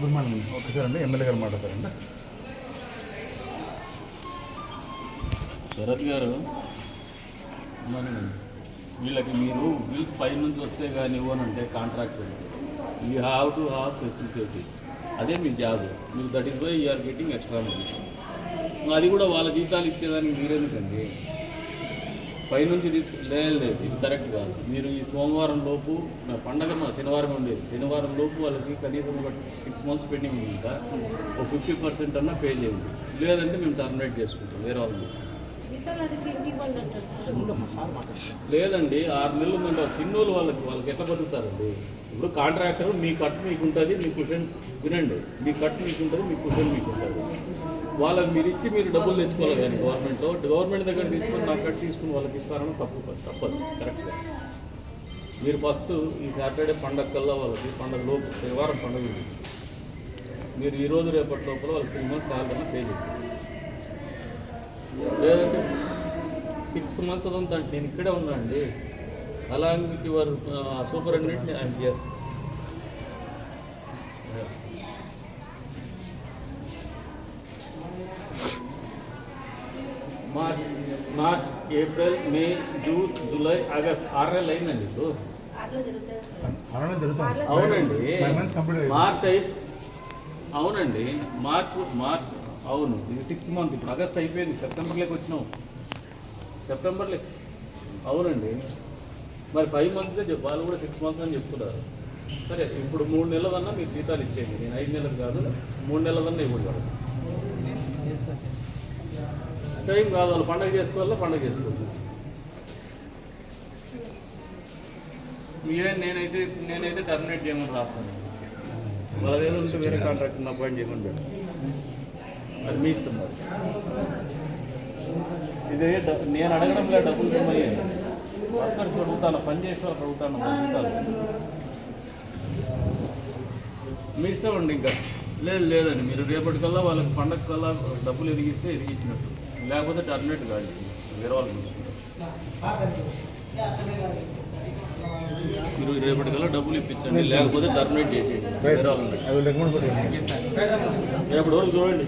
Good morning ఒకసారి అండి MLA గారు మాట్లాడతారండి. శరత్ గారు మరి వీళ్ళకి మీరు బిల్స్ పై నుంచి వస్తే కానీ ఇవ్వనంటే contract you have to have facility అదే మీ జాబ్ మీరు that is why you're getting extra money అది కూడా వాళ్ళ జీతాలు ఇచ్చేదానికి మీరెందుకండి? పైనుంచి తీసుకు లేదు లేదు ఇది కరెక్ట్ కాదు. మీరు ఈ సోమవారం లోపు నా పండగ మా శనివారం ఉండేది. శనివారం లోపు వాళ్ళకి కనీసం ఒక సిక్స్ మంత్స్ పెండింగ్ ఉందా ఒక ఫిఫ్టీ పర్సెంట్ అన్నా పే చేయండి. లేదంటే మేము టర్మినేట్ చేసుకుంటాం. వేరే వాళ్ళని లేదండి ఆరు నెలలు ముందు చిన్నోళ్ళు వాళ్ళకి వాళ్ళకి ఎట్లా బతుకుతారండి? ఇప్పుడు కాంట్రాక్టర్ మీ కట్ మీకు ఉంటుంది మీ కుషన్ వినండి. మీ కట్ మీకు ఉంటుంది మీ కుషన్ మీకు ఉంటుంది వాళ్ళకి మీరు ఇచ్చి మీరు డబ్బులు తెచ్చుకోవాలి కానీ గవర్నమెంట్ గవర్నమెంట్ దగ్గర తీసుకొని నా కట్ తీసుకుని వాళ్ళకి ఇస్తారని తప్పు తప్పదు కరెక్ట్గా మీరు ఫస్ట్ ఈ సాటర్డే పండగ కల్లా వాళ్ళకి పండగ లోపు శనివారం పండుగ మీరు ఈ రోజు రేపటి లోపల వాళ్ళకి త్రీ మంత్స్ శాలరీ పే చేయాలి లేదంటే సిక్స్ మంత్స్ అదంతా నేను ఇక్కడే ఉన్నా అండి. Along with your superintendent I'm here March March April May June July August ఆరు నెలలు అయిందండి ఇప్పుడు అవునండి. మార్చ్ అయి అవునండి మార్చ్ మార్చ్ అవును ఇది సిక్స్త్ మంత్ ఇప్పుడు ఆగస్ట్ అయిపోయింది సెప్టెంబర్లోకి వచ్చినాం సెప్టెంబర్లో అవునండి మరి ఫైవ్ మంత్స్గా చెప్పు వాళ్ళు కూడా సిక్స్ మంత్స్ అని చెప్తున్నారు సరే ఇప్పుడు మూడు నెలలన్నా మీకు జీతాలు ఇచ్చేయండి నేను ఐదు నెలలు కాదు మూడు నెలలన్నా ఇవ్వగలరు టైం కాదు వాళ్ళు పండగ చేసుకోవాలా పండగ చేసుకోవచ్చు మీరే నేనైతే నేనైతే టర్మినేట్ చేయమని రాస్తాను. వాళ్ళ దగ్గర ఉంటే వేరే కాంట్రాక్ట్ అపాయింట్ చేయమని. అది మీ ఇష్టం ఇదే నేను అడగడంలో డబ్బులు ఇవ్వమని వర్కర్స్ అడుగుతాను పని చేసే వాళ్ళకి అడుగుతాను మీ ఇష్టం అండి ఇంకా. లేదు లేదండి. మీరు రేపటికల్లా వాళ్ళకి పండగ కల్లా డబ్బులు ఎదిగిస్తే ఎదిగించినట్టు. లేకపోతే టర్మినేట్ కాదు. వేరే వాళ్ళు చూసుకుంటారు. మీరు రేపటికల్లా డబ్బులు ఇప్పించండి. లేకపోతే టర్మినేట్ చేసేయండి. వేరే రేపటి వరకు చూడండి.